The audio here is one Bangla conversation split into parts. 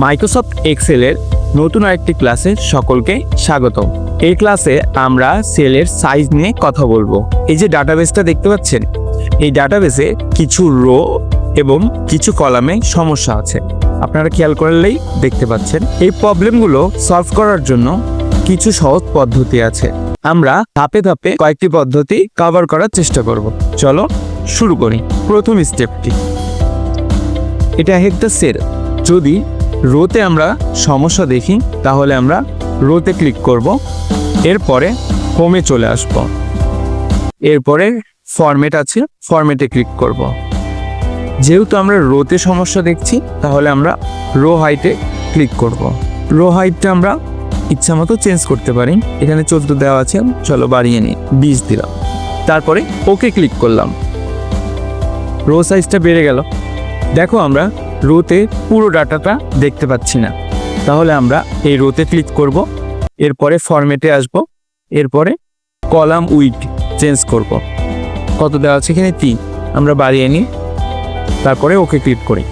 মাইক্রোসফট এক্সেলের নতুন আরেকটি ক্লাসে সকলকে স্বাগত এই ক্লাসে আমরা সেলের সাইজ নিয়ে কথা বলব। এই যে ডাটাবেসটা দেখতে পাচ্ছেন, এই ডাটাবেসে কিছু রো এবং কিছু কলামে সমস্যা আছে। আপনারা খেয়াল করলেই দেখতে পাচ্ছেন। এই প্রবলেমগুলো সলভ করার জন্য কিছু সহজ পদ্ধতি আছে। আমরা ধাপে ধাপে কয়েকটি পদ্ধতি কভার করার চেষ্টা করব। চলো শুরু করি। প্রথম স্টেপটি এটা একটা সেল যদি রোতে আমরা সমস্যা দেখি, তাহলে আমরা রোতে ক্লিক করব। এরপরে হোমে চলে আসব। এরপরে ফরম্যাট আছে, ফরম্যাটে ক্লিক করব। যেহেতু আমরা রোতে সমস্যা দেখছি, তাহলে আমরা রো হাইটে ক্লিক করব। রো হাইটটা আমরা ইচ্ছা মতো চেঞ্জ করতে পারি। এখানে চোদ্দ দেওয়া আছে, চলো বাড়িয়ে নিই, বিশ দিলাম। তারপরে ওকে ক্লিক করলাম। রো সাইজটা বেড়ে গেল। দেখো আমরা রোতে পুরো ডাটাটা দেখতে পাচ্ছি না। তাহলে আমরা এই রোতে ক্লিক করব, এরপরে ফরম্যাটে আসব, এরপরে কলাম উইড চেঞ্জ করব। কত দেওয়া আছে এখানে? তিন। আমরা বাড়িয়ে নিই, তারপরে ওকে ক্লিক করি।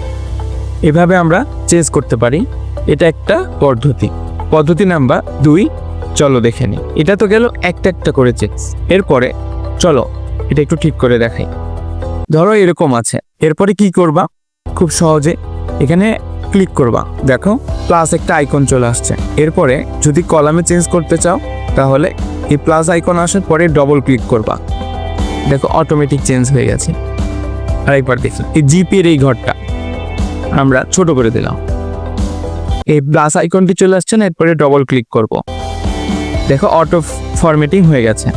এভাবে আমরা চেঞ্জ করতে পারি। এটা একটা পদ্ধতি। পদ্ধতি নাম্বার দুই, চলো দেখে নিই। এটা তো গেল একটা একটা করে চেঞ্জ। এরপরে চলো, এটা একটু ঠিক করে দেখাই। ধরো এরকম আছে। এরপরে কি করবা? খুব সহজে এখানে ক্লিক করবা। দেখো প্লাস একটা আইকন চলে আসছে। এরপরে যদি কলামে চেঞ্জ করতে চাও, তাহলে এই প্লাস আইকন আসার পরে ডবল ক্লিক করবা। দেখো অটোমেটিক চেঞ্জ হয়ে গেছে। আরেকবার দেখি, এই জিপির এই ঘরটা আমরা ছোট করে দিলাম। এই প্লাস আইকনটি চলে আসছে না, এরপরে ডবল ক্লিক করব। দেখো অটো ফরম্যাটিং হয়ে গেছে।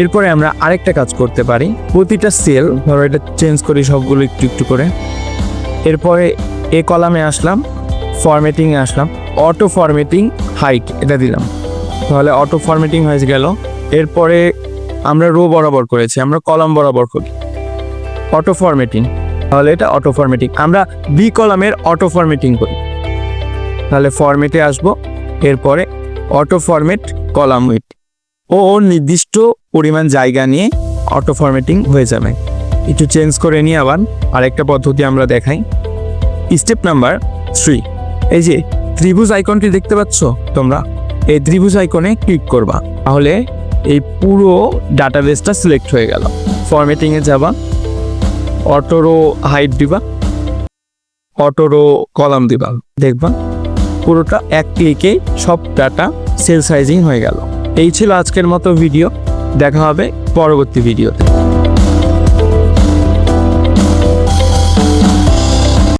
এরপরে আমরা আরেকটা কাজ করতে পারি। প্রতিটা সেল ধরো এটা চেঞ্জ করি সবগুলো একটু একটু করে। এরপরে এ কলামে আসলাম ফরম্যাটিংয়ে আসলাম অটো ফরম্যাটিং হাইট এটা দিলাম। তাহলে অটো ফরম্যাটিং হয়ে গেল। এরপরে আমরা রো বরাবর করেছি, আমরা কলাম বরাবর করি। অটো ফরম্যাটিং তাহলে এটা অটো ফরম্যাটিং আমরা বি কলামের অটো ফরম্যাটিং করি। তাহলে ফরম্যাটে আসব, এরপরে অটো ফরম্যাট কলাম উইথ ও নির্দিষ্ট পরিমাণ জায়গা নিয়ে অটো ফরম্যাটিং হয়ে যাবে। একটু চেঞ্জ করে নিয়ে আবার আরেকটা পদ্ধতি আমরা দেখাই। Step number three. এই যে ত্রিভুজ আইকনটি দেখতে পাচ্ছ তোমরা, এই ত্রিভুজ আইকনে ক্লিক করবা। তাহলে এই পুরো ডাটাবেসটা সিলেক্ট হয়ে গেল। ফরম্যাটিংয়ে যাবা, অটোরো হাইট দিবা, অটোরো কলাম দিবা। দেখবা, পুরোটা এক ক্লিকে সব ডাটা সেল সাইজিং হয়ে গেল। এই ছিল আজকের মতো ভিডিও। দেখা হবে পরবর্তী ভিডিওতে।